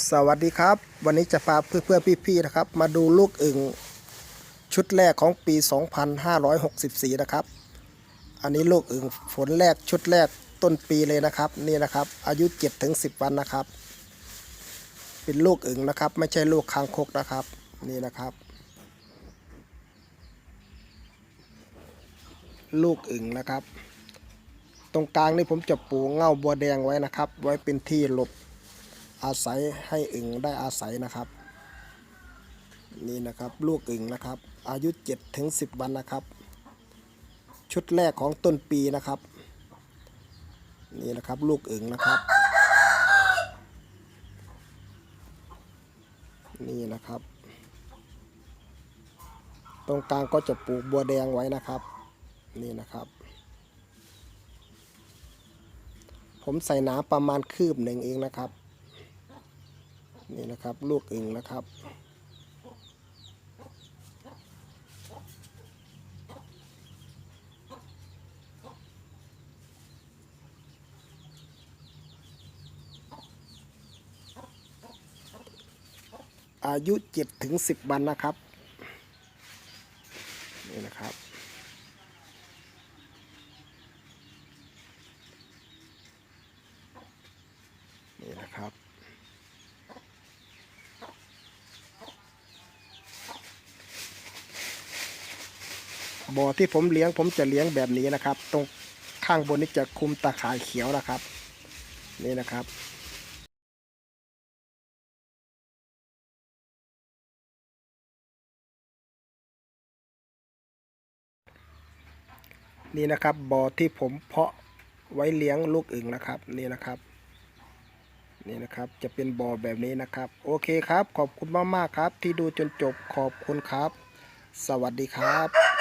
สวัสดีครับ วันนี้จะพาเพื่อนๆพี่ๆนะครับ มาดูลูกอึ่งชุดแรกของปี 2564 นะครับ อันนี้ลูกอึ่งฝนแรกชุดแรกต้นปีเลยนะครับ นี่นะครับ อายุ7ถึง10 วันนะครับ เป็นลูกอึ่งนะครับ ไม่ใช่ลูกคางคกนะครับ นี่นะครับ ลูกอึ่งนะครับ ตรงกลางนี่ผมจะปูเง่าบัวแดงไว้นะครับ ไว้เป็นที่หลบ อาศัยให้อึ่งได้อาศัยนะครับ นี่นะครับลูกอึ่งนะครับ อายุ7ถึง10 วันนะครับ ชุดแรกของต้นปีนะครับ นี่นะครับลูกอึ่งนะครับ นี่นะครับ ตรงกลางก็จะปลูกบัวแดงไว้นะครับ นี่นะครับผมใส่น้ำประมาณคืบหนึ่งเองนะครับ นี่นะครับ ลูกอึ่งนะครับ อายุเจ็ดถึงสิบวันนะครับนี่นะครับนี่นะครับ บ่อที่ผมเลี้ยงผมจะเลี้ยงแบบนี้นะครับ ตรงข้างบนนี้จะคุมตาข่ายเขียวนะครับ นี่นะครับนี่นะครับบ่อที่ผมเพาะไว้เลี้ยงลูกอึ่งนะครับนี่นะครับ นี่นะครับจะเป็นบ่อแบบนี้นะครับ โอเคครับ ขอบคุณมากๆครับ ที่ดูจนจบขอบคุณครับ สวัสดีครับ